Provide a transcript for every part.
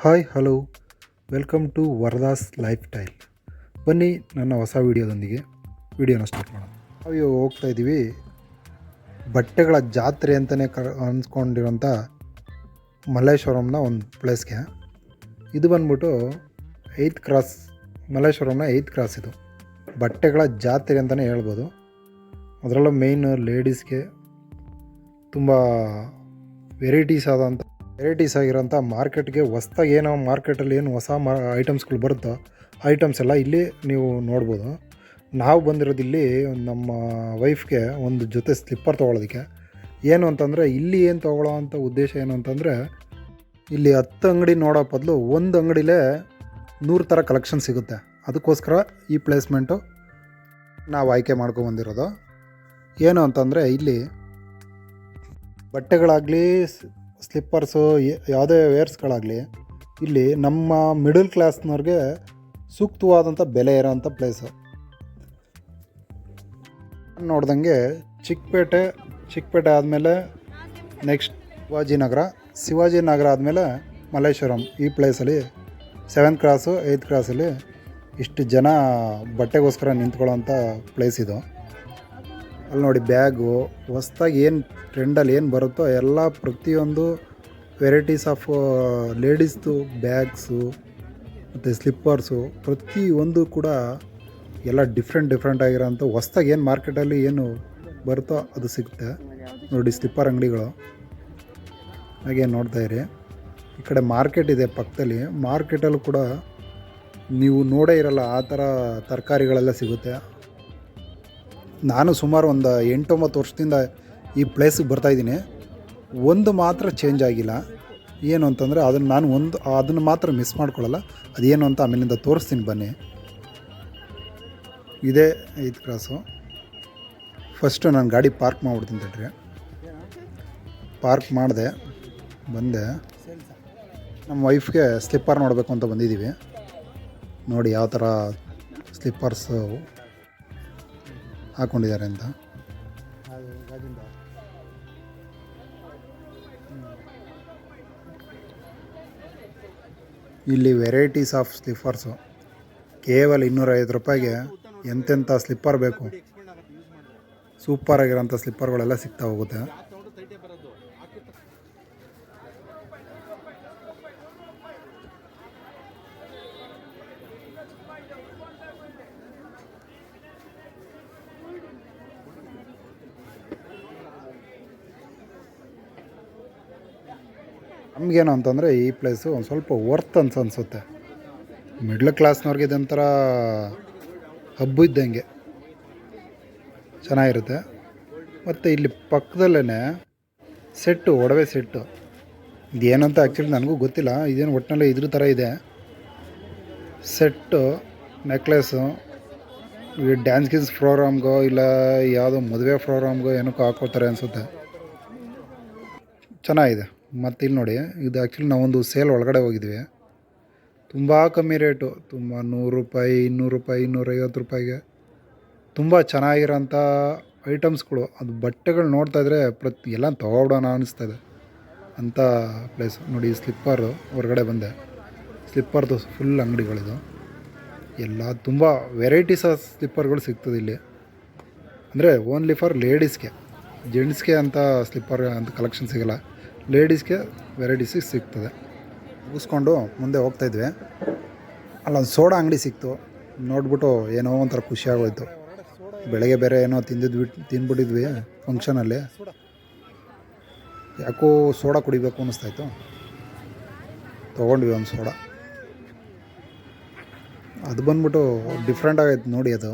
Hi, hello. Welcome to ವರದಾಸ್ life style ಬನ್ನಿ ನನ್ನ ಹೊಸ ವೀಡಿಯೋದೊಂದಿಗೆ. ವಿಡಿಯೋನ ಸ್ಟಾರ್ಟ್ ಮಾಡೋಣ. ನಾವು ಇವಾಗ ಹೋಗ್ತಾ ಇದ್ದೀವಿ ಬಟ್ಟೆಗಳ ಜಾತ್ರೆ ಅಂತಲೇ ಕರ್, ಅನ್ಸ್ಕೊಂಡಿರೋಂಥ ಮಲ್ಲೇಶ್ವರಂನ ಒಂದು ಪ್ಲೇಸ್ಗೆ. ಇದು ಬಂದ್ಬಿಟ್ಟು ಏಯ್ತ್ ಕ್ರಾಸ್, ಮಲ್ಲೇಶ್ವರಂನ ಏಯ್ತ್ ಕ್ರಾಸ್ ಇದು. ಬಟ್ಟೆಗಳ ಜಾತ್ರೆ ಅಂತಲೇ ಹೇಳ್ಬೋದು. ಅದರಲ್ಲೂ ಮೇಯ್ನ್ ಲೇಡೀಸ್ಗೆ ತುಂಬ ವೆರೈಟೀಸ್ ಆದಂಥ ವೆರೈಟೀಸ್ ಆಗಿರೋಂಥ ಮಾರ್ಕೆಟ್ಗೆ ಹೊಸ್ದಾಗಿ ಏನೋ ಮಾರ್ಕೆಟಲ್ಲಿ ಏನು ಹೊಸ ಮಾ ಐಟಮ್ಸ್ಗಳು ಬರುತ್ತೋ ಐಟಮ್ಸ್ ಎಲ್ಲ ಇಲ್ಲಿ ನೀವು ನೋಡ್ಬೋದು. ನಾವು ಬಂದಿರೋದು ಇಲ್ಲಿ ನಮ್ಮ ವೈಫ್ಗೆ ಒಂದು ಜೊತೆ ಸ್ಲಿಪ್ಪರ್ ತೊಗೊಳೋದಕ್ಕೆ. ಏನು ಅಂತಂದರೆ ಇಲ್ಲಿ ಏನು ತೊಗೊಳ್ಳೋ ಅಂತ ಉದ್ದೇಶ ಏನು ಅಂತಂದರೆ ಇಲ್ಲಿ ಹತ್ತು ಅಂಗಡಿ ನೋಡೋ ಬದಲು ಒಂದು ಅಂಗಡಿಲೇ ನೂರು ಥರ ಕಲೆಕ್ಷನ್ ಸಿಗುತ್ತೆ. ಅದಕ್ಕೋಸ್ಕರ ಈ ಪ್ಲೇಸ್ಮೆಂಟು ನಾವು ಆಯ್ಕೆ ಮಾಡ್ಕೊಬಂದಿರೋದು ಏನು ಅಂತಂದರೆ ಇಲ್ಲಿ ಬಟ್ಟೆಗಳಾಗಲಿ ಸ್ಲಿಪ್ಪರ್ಸು ಯಾವುದೇ ವೇರ್ಸ್ಗಳಾಗಲಿ, ಇಲ್ಲಿ ನಮ್ಮ ಮಿಡಲ್ ಕ್ಲಾಸ್ನವ್ರಿಗೆ ಸೂಕ್ತವಾದಂಥ ಬೆಲೆ ಇರೋಂಥ ಪ್ಲೇಸು. ನೋಡ್ದಂಗೆ ಚಿಕ್ಕಪೇಟೆ ಚಿಕ್ಕಪೇಟೆ ಆದಮೇಲೆ ನೆಕ್ಸ್ಟ್ ಶಿವಾಜಿನಗರ ಶಿವಾಜಿನಗರ ಆದಮೇಲೆ ಮಲ್ಲೇಶ್ವರಂ ಈ ಪ್ಲೇಸಲ್ಲಿ, ಸೆವೆಂತ್ ಕ್ರಾಸು, ಏಯ್ತ್ ಕ್ರಾಸಲ್ಲಿ ಇಷ್ಟು ಜನ ಬಟ್ಟೆಗೋಸ್ಕರ ನಿಂತ್ಕೊಳ್ಳೋಂಥ ಪ್ಲೇಸ್ ಇದು. ಅಲ್ಲಿ ನೋಡಿ ಬ್ಯಾಗು, ಹೊಸ್ದಾಗಿ ಏನು ಟ್ರೆಂಡಲ್ಲಿ ಏನು ಬರುತ್ತೋ ಎಲ್ಲ ಪ್ರತಿಯೊಂದು ವೆರೈಟೀಸ್ ಆಫ್ ಲೇಡೀಸ್ದು ಬ್ಯಾಗ್ಸು ಮತ್ತು ಸ್ಲಿಪ್ಪರ್ಸು ಪ್ರತಿಯೊಂದು ಕೂಡ ಎಲ್ಲ ಡಿಫ್ರೆಂಟ್ ಡಿಫ್ರೆಂಟ್ ಆಗಿರೋಂಥ ಹೊಸ್ದಾಗಿ ಏನು ಮಾರ್ಕೆಟಲ್ಲಿ ಏನು ಬರುತ್ತೋ ಅದು ಸಿಗುತ್ತೆ. ನೋಡಿ ಸ್ಲಿಪ್ಪರ್ ಅಂಗಡಿಗಳು. ಹಾಗೆ ನೋಡ್ತಾ ಇರಿ. ಈ ಕಡೆ ಮಾರ್ಕೆಟ್ ಇದೆ ಪಕ್ಕದಲ್ಲಿ. ಮಾರ್ಕೆಟಲ್ಲೂ ಕೂಡ ನೀವು ನೋಡೇ ಇರಲ್ಲ, ಆ ಥರ ತರಕಾರಿಗಳೆಲ್ಲ ಸಿಗುತ್ತೆ. ನಾನು ಸುಮಾರು ಒಂದು ಎಂಟೊಂಬತ್ತು ವರ್ಷದಿಂದ ಈ ಪ್ಲೇಸಿಗೆ ಬರ್ತಾಯಿದ್ದೀನಿ ಒಂದು ಮಾತ್ರ ಚೇಂಜ್ ಆಗಿಲ್ಲ. ಏನು ಅಂತಂದರೆ ಅದನ್ನು ನಾನು ಒಂದು, ಅದನ್ನು ಮಾತ್ರ ಮಿಸ್ ಮಾಡ್ಕೊಳ್ಳಲ್ಲ. ಅದೇನು ಅಂತ ಆಮೇಲಿಂದ ತೋರಿಸ್ತೀನಿ ಬನ್ನಿ. ಇದೇ ಐದು ಕ್ರಾಸು ಫಸ್ಟು ನಾನು ಗಾಡಿ ಪಾರ್ಕ್ ಮಾಡ್ಬಿಡ್ತೀನಿ ತಡ್ರಿ. ಪಾರ್ಕ್ ಮಾಡಿದೆ, ಬಂದೆ. ನಮ್ಮ ವೈಫ್ಗೆ ಸ್ಲಿಪ್ಪರ್ ನೋಡಬೇಕು ಅಂತ ಬಂದಿದ್ದೀವಿ ನೋಡಿ ಯಾವ ಥರ ಸ್ಲಿಪ್ಪರ್ಸು ಹಾಕ್ಕೊಂಡಿದ್ದಾರೆ ಅಂತ. ಇಲ್ಲಿ ವೆರೈಟೀಸ್ ಆಫ್ ಸ್ಲಿಪ್ಪರ್ಸು. ಕೇವಲ ಇನ್ನೂರೈವತ್ತು ರೂಪಾಯಿಗೆ ಎಂತೆಂಥ ಸ್ಲಿಪ್ಪರ್ ಬೇಕು. ಸೂಪರ್ ಆಗಿರೋಂಥ ಸ್ಲಿಪ್ಪರ್ಗಳೆಲ್ಲ ಸಿಗ್ತಾ ಹೋಗುತ್ತೆ. ನಮಗೇನು ಅಂತಂದರೆ ಈ ಪ್ಲೇಸು ಒಂದು ಸ್ವಲ್ಪ ವರ್ತ್ ಅನ್ಸ ಅನಿಸುತ್ತೆ. ಮಿಡ್ಲ್ ಕ್ಲಾಸ್ನವ್ರಿಗೆ ಇದೊಂಥರ ಹಬ್ಬ ಇದ್ದಂಗೆ ಚೆನ್ನಾಗಿರುತ್ತೆ. ಮತ್ತು ಇಲ್ಲಿ ಪಕ್ಕದಲ್ಲೇ ಸೆಟ್ಟು ಒಡವೆ ಸೆಟ್ಟು ಇದೇನಂತ ಆ್ಯಕ್ಚುಲಿ ನನಗೂ ಗೊತ್ತಿಲ್ಲ, ಇದೇನು ಒಟ್ಟಿನಲ್ಲಿ ಇದ್ರ ಥರ ಇದೆ. ಸೆಟ್ಟು ನೆಕ್ಲೆಸ್ಸು ಈ ಡ್ಯಾನ್ಸ್ ಗೀನ್ಸ್ ಪ್ರೋಗ್ರಾಮ್ಗೋ ಇಲ್ಲ ಯಾವುದೋ ಮದುವೆ ಪ್ರೋಗ್ರಾಮ್ಗೋ ಏನಕ್ಕೋ ಹಾಕೋತಾರೆ ಅನಿಸುತ್ತೆ. ಚೆನ್ನಾಗಿದೆ. ಮತ್ತು ಇಲ್ಲಿ ನೋಡಿ, ಇದು ಆ್ಯಕ್ಚುಲಿ ನಾವೊಂದು ಸೇಲ್ ಒಳಗಡೆ ಹೋಗಿದ್ವಿ. ತುಂಬ ಕಮ್ಮಿ ರೇಟು ತುಂಬ ನೂರು ರೂಪಾಯಿ, ಇನ್ನೂರು ರೂಪಾಯಿ ಇನ್ನೂರೈವತ್ತು ರೂಪಾಯಿಗೆ. ತುಂಬ ಚೆನ್ನಾಗಿರೋಂಥ ಐಟಮ್ಸ್ಗಳು ಅದು ಬಟ್ಟೆಗಳು ನೋಡ್ತಾ ಇದ್ರೆ ಪ್ರತಿ, ಎಲ್ಲ ತೊಗೊಬಿಡೋಣ ಅನ್ನಿಸ್ತದೆ ಅಂಥ ಪ್ಲೇಸ್ ನೋಡಿ ಸ್ಲಿಪ್ಪರು ಹೊರಗಡೆ ಬಂದೆ. ಸ್ಲಿಪ್ಪರ್ದು ಫುಲ್ ಅಂಗಡಿಗಳಿದು. ಎಲ್ಲ ತುಂಬ ವೆರೈಟೀಸ್ ಆಫ್ ಸ್ಲಿಪ್ಪರ್ಗಳು ಸಿಗ್ತದೆ ಇಲ್ಲಿ. ಅಂದರೆ ಓನ್ಲಿ ಫಾರ್ ಲೇಡೀಸ್ಗೆ ಜೆಂಟ್ಸ್ಗೆ ಅಂತ ಸ್ಲಿಪ್ಪರ್ ಅಂತ ಕಲೆಕ್ಷನ್ ಸಿಗಲ್ಲ. ಲೇಡೀಸ್ಗೆ ವೆರೈಟೀಸಿಗೆ ಸಿಗ್ತದೆ. ಮುಗಿಸ್ಕೊಂಡು ಮುಂದೆ ಹೋಗ್ತಾಯಿದ್ವಿ ಅಲ್ಲೊಂದು ಸೋಡಾ ಅಂಗಡಿ ಸಿಕ್ತು. ನೋಡ್ಬಿಟ್ಟು ಏನೋ ಒಂಥರ ಖುಷಿ ಆಗೋಯ್ತು. ಬೆಳಗ್ಗೆ ಬೇರೆ ಏನೋ ತಿಂದಿದ್ವಿ, ತಿಂದ್ಬಿಟ್ಟಿದ್ವಿ ಫಂಕ್ಷನಲ್ಲಿ ಯಾಕೋ ಸೋಡಾ ಕುಡಿಬೇಕು ಅನ್ನಿಸ್ತಾಯಿತ್ತು ತೊಗೊಂಡ್ವಿ ಒಂದು ಸೋಡಾ. ಅದು ಬಂದ್ಬಿಟ್ಟು ಡಿಫ್ರೆಂಟ್ ಆಗೈತೆ ನೋಡಿ ಅದು.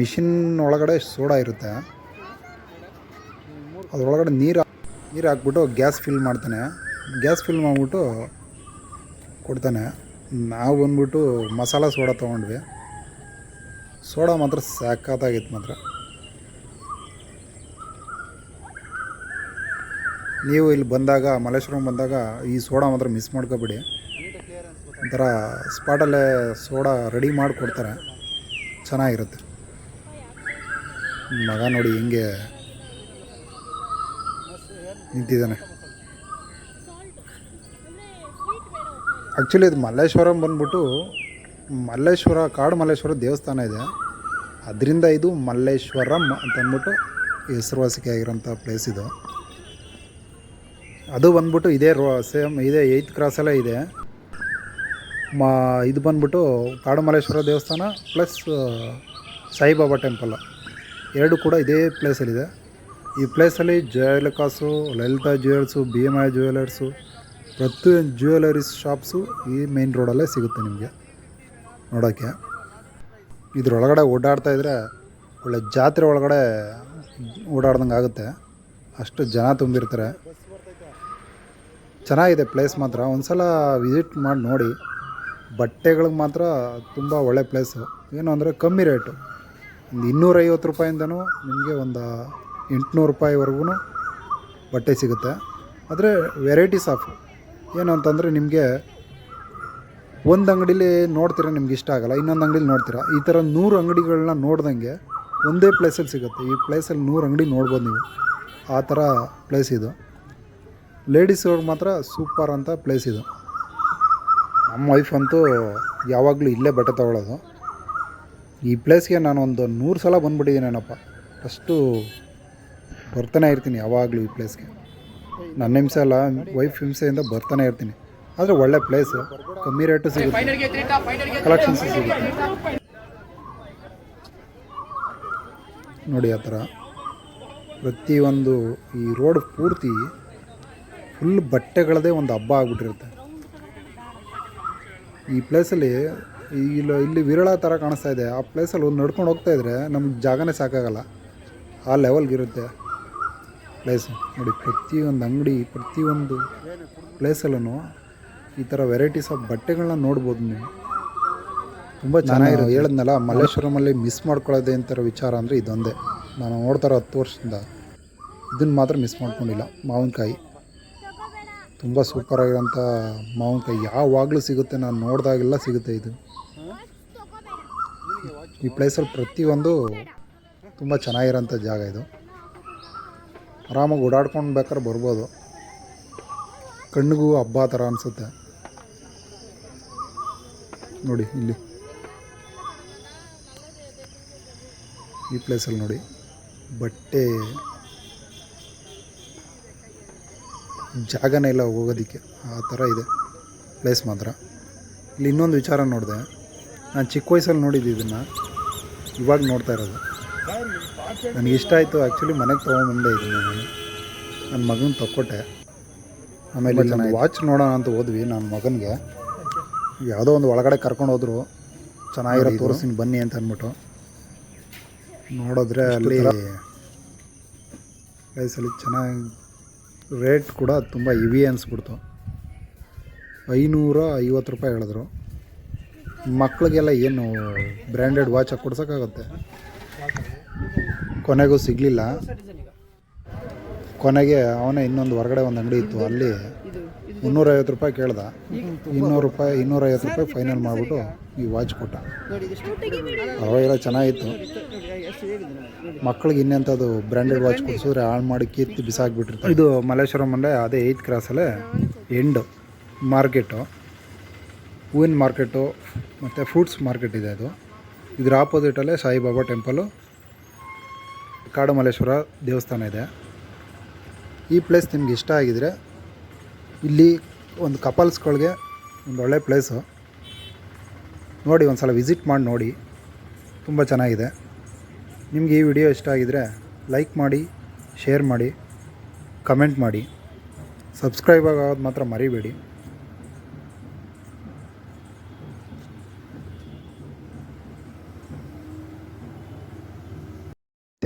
ಮಿಷಿನ್ ಒಳಗಡೆ ಸೋಡಾ ಇರುತ್ತೆ. ಅದರೊಳಗಡೆ ನೀರು ನೀರು ಹಾಕ್ಬಿಟ್ಟು ಗ್ಯಾಸ್ ಫಿಲ್ ಮಾಡ್ತಾನೆ. ಗ್ಯಾಸ್ ಫಿಲ್ ಮಾಡಿಬಿಟ್ಟು ಕೊಡ್ತಾನೆ. ನಾವು ಬಂದ್ಬಿಟ್ಟು ಮಸಾಲ ಸೋಡಾ ತೊಗೊಂಡ್ವಿ. ಸೋಡಾ ಮಾತ್ರ ಸಾಕಾಗಿತ್ತು ಮಾತ್ರ. ನೀವು ಇಲ್ಲಿ ಬಂದಾಗ, ಮಲ್ಲೇಶ್ವರಂ ಬಂದಾಗ ಈ ಸೋಡಾ ಮಾತ್ರ ಮಿಸ್ ಮಾಡ್ಕೋಬೇಡಿ. ಒಂಥರ ಸ್ಪಾಟಲ್ಲೇ ಸೋಡಾ ರೆಡಿ ಮಾಡಿ ಕೊಡ್ತಾರೆ ಚೆನ್ನಾಗಿರುತ್ತೆ. ಮಗ ನೋಡಿ ಹಿಂಗೆ ನಿಂತಿದ್ದಾನೆ. ಆ್ಯಕ್ಚುಲಿ ಇದು ಮಲ್ಲೇಶ್ವರಂ ಬಂದ್ಬಿಟ್ಟು ಮಲ್ಲೇಶ್ವರ, ಕಾಡು ಮಲ್ಲೇಶ್ವರ ದೇವಸ್ಥಾನ ಇದೆ. ಅದರಿಂದ ಇದು ಮಲ್ಲೇಶ್ವರಂ ಅಂತ ಅಂದ್ಬಿಟ್ಟು ಹೆಸರುವಾಸಿಗೆ ಆಗಿರೋಂಥ ಪ್ಲೇಸ್ ಇದು. ಅದು ಬಂದ್ಬಿಟ್ಟು ಇದೇ ರೋ ಸೇಮ್ ಇದೇ ಏಯ್ತ್ ಕ್ರಾಸಲ್ಲೇ ಇದೆ. ಮಾ, ಇದು ಬಂದ್ಬಿಟ್ಟು ಕಾಡು ಮಲ್ಲೇಶ್ವರ ದೇವಸ್ಥಾನ ಪ್ಲಸ್ ಸಾಯಿಬಾಬಾ ಟೆಂಪಲ್ ಎರಡು ಕೂಡ ಇದೇ ಪ್ಲೇಸಲ್ಲಿದೆ ಈ ಪ್ಲೇಸಲ್ಲಿ ಜಯಲಕಾಸು Lalitha jewels B M I jewellers ಪ್ರತಿಯೊಂದು ಜ್ಯುವೆಲರೀಸ್ ಶಾಪ್ಸು ಈ ಮೇನ್ ರೋಡಲ್ಲೇ ಸಿಗುತ್ತೆ ನಿಮಗೆ. ನೋಡೋಕ್ಕೆ ಇದರೊಳಗಡೆ ಓಡಾಡ್ತಾ ಇದ್ರೆ ಒಳ್ಳೆ ಜಾತ್ರೆ ಒಳಗಡೆ ಓಡಾಡ್ದಂಗೆ ಆಗುತ್ತೆ. ಅಷ್ಟು ಜನ ತುಂಬಿರ್ತಾರೆ. ಚೆನ್ನಾಗಿದೆ ಪ್ಲೇಸ್ ಮಾತ್ರ. ಒಂದು ಸಲ ವಿಸಿಟ್ ಮಾಡಿ ನೋಡಿ. ಬಟ್ಟೆಗಳಿಗೆ ಮಾತ್ರ ತುಂಬ ಒಳ್ಳೆ ಪ್ಲೇಸು. ಏನು ಅಂದರೆ ಕಮ್ಮಿ ರೇಟು. ಒಂದು ಇನ್ನೂರೈವತ್ತು ರೂಪಾಯಿಂದನೂ ನಿಮಗೆ ಒಂದು ಎಂಟುನೂರು ರೂಪಾಯಿವರೆಗೂ ಬಟ್ಟೆ ಸಿಗುತ್ತೆ. ಆದರೆ ವೆರೈಟೀಸ್ ಆಫ್ ಏನು ಅಂತಂದರೆ ನಿಮಗೆ ಒಂದು ಅಂಗಡೀಲಿ ನೋಡ್ತೀರ ನಿಮ್ಗೆ ಇಷ್ಟ ಆಗಲ್ಲ, ಇನ್ನೊಂದು ಅಂಗಡೀಲಿ ನೋಡ್ತೀರಾ? ಈ ಥರ ನೂರು ಅಂಗಡಿಗಳನ್ನ ನೋಡ್ದಂಗೆ ಒಂದೇ ಪ್ಲೇಸಲ್ಲಿ ಸಿಗುತ್ತೆ. ಈ ಪ್ಲೇಸಲ್ಲಿ ನೂರು ಅಂಗಡಿ ನೋಡ್ಬೋದು ನೀವು. ಆ ಥರ ಪ್ಲೇಸ್ ಇದು. ಲೇಡೀಸ್ ಅವ್ರಿಗೆ ಮಾತ್ರ ಸೂಪರ್ ಅಂತ ಪ್ಲೇಸ್ ಇದು. ನಮ್ಮ ವೈಫ್ ಅಂತೂ ಯಾವಾಗಲೂ ಇಲ್ಲೇ ಬಟ್ಟೆ ತೊಗೊಳ್ಳೋದು ಈ ಪ್ಲೇಸ್ಗೆ ನಾನು ಒಂದು ನೂರು ಸಲ ಬಂದ್ಬಿಟ್ಟಿದ್ದೀನೇನಪ್ಪ ಅಷ್ಟು ಬರ್ತಾನೆ ಇರ್ತೀನಿ ಯಾವಾಗಲೂ ಈ ಪ್ಲೇಸ್ಗೆ ನನ್ನ ಹಿಂಸೆ ಅಲ್ಲ ವೈಫ್ ಹಿಂಸೆಯಿಂದ ಬರ್ತಾನೆ ಇರ್ತೀನಿ. ಆದರೆ ಒಳ್ಳೆ ಪ್ಲೇಸು ಕಮ್ಮಿ ರೇಟು ಸಿಗುತ್ತೆ. ಕಲೆಕ್ಷನ್ಸ್ ಸಿಗುತ್ತೆ. ನೋಡಿ ಆ ಥರ. ಪ್ರತಿಯೊಂದು ಈ ರೋಡ್ ಪೂರ್ತಿ ಫುಲ್ ಬಟ್ಟೆಗಳದೇ ಒಂದು ಹಬ್ಬ ಆಗ್ಬಿಟ್ಟಿರುತ್ತೆ. ಈ ಪ್ಲೇಸಲ್ಲಿ ಇಲ್ಲಿ ಇಲ್ಲಿ ವಿರಳ ಥರ ಕಾಣಿಸ್ತಾ ಇದೆ. ಆ ಪ್ಲೇಸಲ್ಲಿ ಒಂದು ನಡ್ಕೊಂಡು ಹೋಗ್ತಾ ಇದ್ರೆ ನಮ್ಗೆ ಜಾಗನೇ ಸಾಕಾಗಲ್ಲ. ಆ ಲೆವೆಲ್ಗಿರುತ್ತೆ ಪ್ಲೇಸು ನೋಡಿ ಪ್ರತಿಯೊಂದು ಅಂಗಡಿ ಪ್ರತಿಯೊಂದು ಪ್ಲೇಸಲ್ಲೂ ಈ ಥರ ವೆರೈಟೀಸ್ ಆಫ್ ಬಟ್ಟೆಗಳನ್ನ ನೋಡ್ಬೋದು ನೀವು. ತುಂಬ ಚೆನ್ನಾಗಿರೋ ಹೇಳಿದ್ನಲ್ಲ ಮಲ್ಲೇಶ್ವರಮಲ್ಲಿ ಮಿಸ್ ಮಾಡ್ಕೊಳ್ಳೋದೇ ಅಂತಾರ ವಿಚಾರ ಅಂದರೆ ಇದೊಂದೇ. ನಾನು ನೋಡ್ತಾರೋ ಹತ್ತು ವರ್ಷದಿಂದ ಇದನ್ನು ಮಾತ್ರ ಮಿಸ್ ಮಾಡ್ಕೊಂಡಿಲ್ಲ. ಮಾವಿನಕಾಯಿ. ತುಂಬ ಸೂಪರಾಗಿರೋಂಥ ಮಾವಿನಕಾಯಿ. ಯಾವಾಗಲೂ ಸಿಗುತ್ತೆ ನಾನು ನೋಡಿದಾಗೆಲ್ಲ ಸಿಗುತ್ತೆ ಇದು. ಈ ಪ್ಲೇಸಲ್ಲಿ ಪ್ರತಿಯೊಂದು ತುಂಬ ಚೆನ್ನಾಗಿರೋಂಥ ಜಾಗ ಇದು. ಆರಾಮಾಗಿ ಓಡಾಡ್ಕೊಂಡು ಬೇಕಾದ್ರೆ ಬರ್ಬೋದು. ಕಣ್ಣಿಗೂ ಹಬ್ಬ ಥರ ಅನಿಸುತ್ತೆ. ನೋಡಿ ಇಲ್ಲಿ. ಈ ಪ್ಲೇಸಲ್ಲಿ ನೋಡಿ. ಬಟ್ಟೆ. ಜಾಗನೇ ಇಲ್ಲ ಹೋಗೋದಕ್ಕೆ. ಆ ಥರ ಇದೆ. ಪ್ಲೇಸ್ ಮಾತ್ರ. ಇಲ್ಲಿ ಇನ್ನೊಂದು ವಿಚಾರ ನೋಡಿದೆ. ನಾನು ಚಿಕ್ಕ ವಯಸ್ಸಲ್ಲಿ ನೋಡಿದ್ದು ಇದನ್ನು. ಇವಾಗ ನೋಡ್ತಾ ಇರೋದು. ನನಗೆ ಇಷ್ಟ ಆಯಿತು. ಆ್ಯಕ್ಚುಲಿ ಮನೆಗೆ ತೊಗೊಂಬಂದೆ ಇದು ನಾನು. ನನ್ನ ಮಗನ ತಕ್ಕೊಟ್ಟೆ. ಆಮೇಲೆ ನಾನು ವಾಚ್ ನೋಡೋಣ ಅಂತ ಹೋದ್ವಿ ನನ್ನ ಮಗನಿಗೆ. ಯಾವುದೋ ಒಂದು ಒಳಗಡೆ ಕರ್ಕೊಂಡು ಹೋದ್ರು. ಚೆನ್ನಾಗಿರೋ ತೋರಿಸ್ತೀನಿ ಬನ್ನಿ ಅಂತ ಅಂದ್ಬಿಟ್ಟು. ನೋಡಿದ್ರೆ ಅಲ್ಲಿ ಪ್ಲೇಸಲ್ಲಿ ಚೆನ್ನಾಗಿ ರೇಟ್ ಕೂಡ ತುಂಬ ಇವಿ ಅನಿಸ್ಬಿಡ್ತು. ಐನೂರ ಐವತ್ತು ರೂಪಾಯಿ ಹೇಳಿದ್ರು. ಮಕ್ಕಳಿಗೆಲ್ಲ ಏನು ಬ್ರ್ಯಾಂಡೆಡ್ ವಾಚ್ ಕೊಡ್ಸೋಕ್ಕಾಗತ್ತೆ. ಕೊನೆಗೂ ಸಿಗಲಿಲ್ಲ. ಕೊನೆಗೆ ಅವನೇ ಇನ್ನೊಂದು ಹೊರಗಡೆ ಒಂದು ಅಂಗಡಿ ಇತ್ತು, ಅಲ್ಲಿ ಮುನ್ನೂರೈವತ್ತು ರೂಪಾಯಿ ಕೇಳ್ದ. ಇನ್ನೂರು ರೂಪಾಯಿ, ಇನ್ನೂರೈವತ್ತು ರೂಪಾಯಿ ಫೈನಲ್ ಮಾಡಿಬಿಟ್ಟು ಈ ವಾಚ್ ಕೊಟ್ಟ. ಪರವಾಗಿಲ್ಲ, ಚೆನ್ನಾಗಿತ್ತು. ಮಕ್ಳಿಗೆ ಇನ್ನೆಂಥದ್ದು ಬ್ರ್ಯಾಂಡೆಡ್ ವಾಚ್ ಕೊಡಿಸಿದ್ರೆ ಹಾಳು ಮಾಡಿ ಕೀರ್ತಿ ಬಿಸಾಕ್ಬಿಟ್ಟಿರ್ತಾರೆ. ಇದು ಮಲ್ಲೇಶ್ವರಂ ಅಂದರೆ ಅದೇ ಏಯ್ತ್ ಕ್ರಾಸಲ್ಲೇ ಎಂಡು ಮಾರ್ಕೆಟು ಹೂವಿನ ಮಾರ್ಕೆಟು ಮತ್ತು ಫ್ರೂಟ್ಸ್ ಮಾರ್ಕೆಟ್ ಇದೆ ಅದು. ಇದ್ರ ಆಪೋಸಿಟಲ್ಲೇ ಸಾಯಿಬಾಬಾ ಟೆಂಪಲು ಕಾಡು ಮಲ್ಲೇಶ್ವರ ದೇವಸ್ಥಾನ ಇದೆ. ಈ ಪ್ಲೇಸ್ ನಿಮ್ಗೆ ಇಷ್ಟ ಆಗಿದರೆ ಇಲ್ಲಿ ಒಂದು ಕಪಲ್ಸ್ಗಳಿಗೆ ಒಂದು ಒಳ್ಳೆ ಪ್ಲೇಸು ನೋಡಿ ಒಂದು ಸಲ ವಿಸಿಟ್ ಮಾಡಿ ನೋಡಿ. ತುಂಬ ಚೆನ್ನಾಗಿದೆ. ನಿಮಗೆ ಈ ವಿಡಿಯೋ ಇಷ್ಟ ಆಗಿದರೆ ಲೈಕ್ ಮಾಡಿ ಶೇರ್ ಮಾಡಿ ಕಮೆಂಟ್ ಮಾಡಿ. ಸಬ್ಸ್ಕ್ರೈಬ್ ಆಗೋದು ಮಾತ್ರ ಮರಿಬೇಡಿ.